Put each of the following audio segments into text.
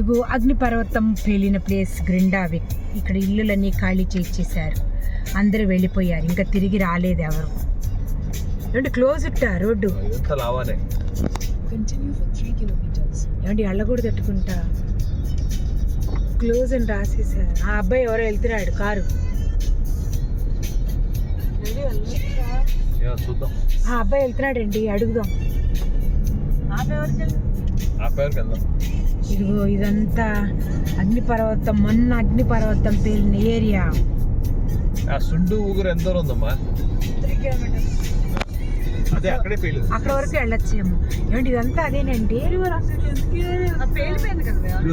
ఇగో అగ్నిపర్వతం పేలిన ప్లేస్ గ్రిండావి. ఇక్కడ ఇల్లులన్నీ ఖాళీ చేసేసారు అందరూ వెళ్ళిపోయారు. ఇంకా తిరిగి రాలేదు ఎవరు. ఏమంటే క్లోజ్ ఇట్టా రోడ్డు? ఇదంతా లావానే Continue for 3 kilometers. ఏమంటే ఎళ్ళ కూడా తట్టుకుంటా? క్లోజ్ అని రాసేసారు ఆ అబ్బాయి ఎవరో వెళ్తున్నాడు కారు. ఆ అబ్బాయి వెళ్తున్నాడండి అడుగుదాం. ఆ పేరుకి వెళ్దాం ఇదిగో ఇదంతా అగ్నిపర్వతం మొన్న అగ్నిపర్వతం పేలిన ఏరియా. ఆ సుండు ఊగురు ఎంత దూరం ఉందమ్మా? అదే అక్కడే పేలు అక్కడ వరకు వెళ్ళొచ్చేమో. ఏమంటే ఇదంతా అదేనండి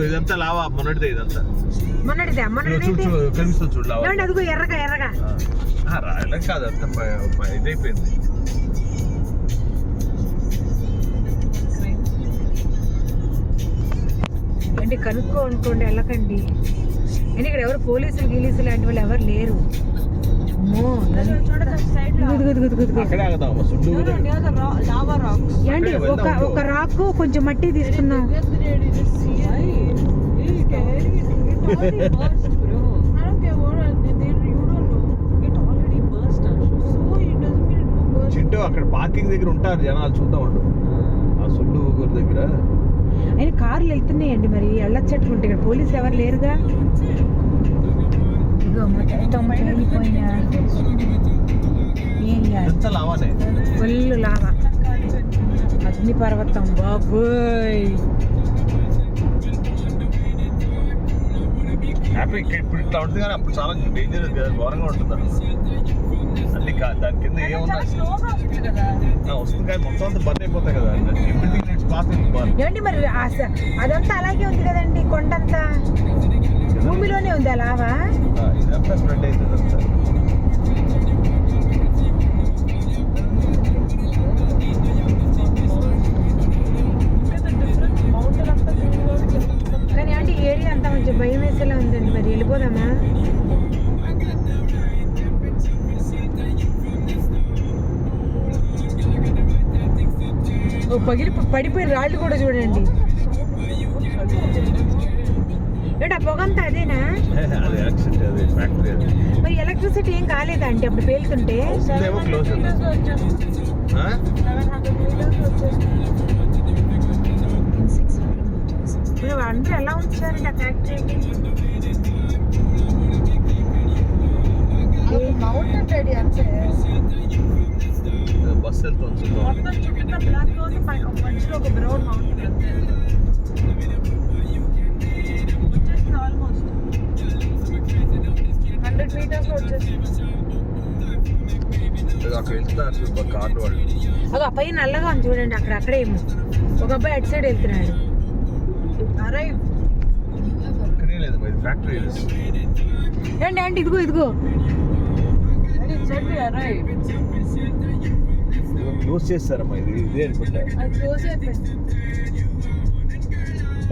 ఇదంతా లావా మొన్నటిదే ఇదంతా. మొన్నటిదే ఇదిగో మొన్నటి చూడు చూడు కనిపిస్తుంది చూడు లావా. ఏమంటే అదిగో ఎర్రగా ఎర్రగా. కాదు అంత ఇదైపోయింది. ఏంటి కనుక్కో అనుకోండి వెళ్ళకండి ఏంటి ఇక్కడ ఎవరు పోలీసులు గీలీసులు లాంటి వాళ్ళు ఎవరు లేరు ఏంటి ఒక. ఒక రాకు కొంచెం మట్టి తీసుకున్నాం చింటూ అక్కడ పార్కింగ్ దగ్గర ఉంటారు జనాలు చూద్దాం ఆ ఊరు దగ్గర అయినా కార్లు వెళ్తున్నాయండి మరి వెళ్ళొచ్చట్లు ఉంటాయి ఇక్కడ పోలీసులు ఎవరు లేరుగా? ఇదిగో మొత్తం ఫుల్ లావా. అగ్నిపర్వతం బాబోయ్. హ్యాపీ ఇక్కడ ఇప్పుడు ఇట్లా ఉంటుంది కానీ అప్పుడు చాలా డేంజర్ కదా ఘోరంగా ఉంటుంది. అన్ని దాని కింద ఏమున్నా ఆ, వస్తుంది కానీ మొత్తం అంతా బంద్ అయిపోతాయి కదా. ఏమండి మరి అదంతా అలాగే ఉంది కదండి కొండంతా? భూమిలోనే ఉంది ఆ పగిలి పడిపోయిన రాళ్ళు కూడా చూడండి. ఏంటి ఆ పొగంతా అదేనా? మరి ఎలక్ట్రిసిటీ ఏం కాలేదా అంటే అప్పుడు పేలుతుంటే? ఇదేమో క్లోజ్ In 600 meters, ఇప్పుడు అందరూ ఎలా ఉంచారండి ఆ ఫ్యాక్టరీకి మౌంటైన్ రెడీ అంతే. ఒక అబ్బాయి నల్లగా ఉంది చూడండి అక్కడ అక్కడేమో ఒక అబ్బాయి అటు సైడ్ వెళ్తున్నాడు. ఇది ఏంటి అంటే ఇదిగో ఇదిగో. క్లోజ్ చేస్తారమ్మా ఇది ఇదే అనుకుంటా.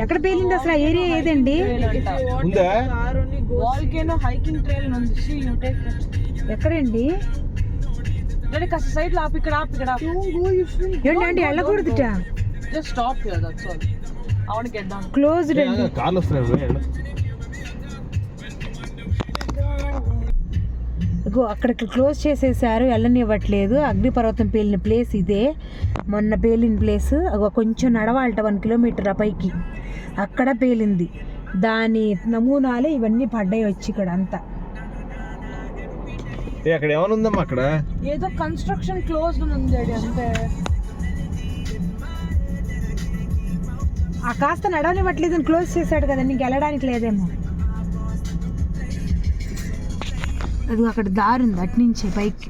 ఎక్కడ పేలింది అసలు ఆ ఏరియా ఏదండి? ఉందా? వాల్కేనో హైకింగ్ ట్రైల్ ఉంది. ఎక్కడండి? డాడీ కాస్త సైడ్లో ఆపు ఇక్కడ ఆపు ఇక్కడ వెళ్ళకూడదుట just stop here that's all get down closed అండి కార్లు వస్తున్నాయి ఇగో అక్కడ క్లోజ్ చేసేసారు వెళ్ళనివ్వట్లేదు. అగ్నిపర్వతం పేలిన ప్లేస్ ఇదే. మొన్న పేలిన ప్లేస్ అగో కొంచెం నడవాలట వన్ కిలోమీటర్ ఆ పైకి. అక్కడ పేలింది. దాని నమూనాలే ఇవన్నీ పడ్డాయి వచ్చి ఇక్కడ అంతా ఏ అక్కడ ఏమైనా ఉందమ్మా అక్కడ? ఏదో కన్స్ట్రక్షన్ క్లోజ్ ఉంది డాడీ అంతే. ఆ కాస్త నడవనివ్వట్లేదు అని క్లోజ్ చేశాడు కదండి నీకు వెళ్ళడానికి లేదేమో. అది అక్కడ దారి ఉంది అటు నుంచి పైకి.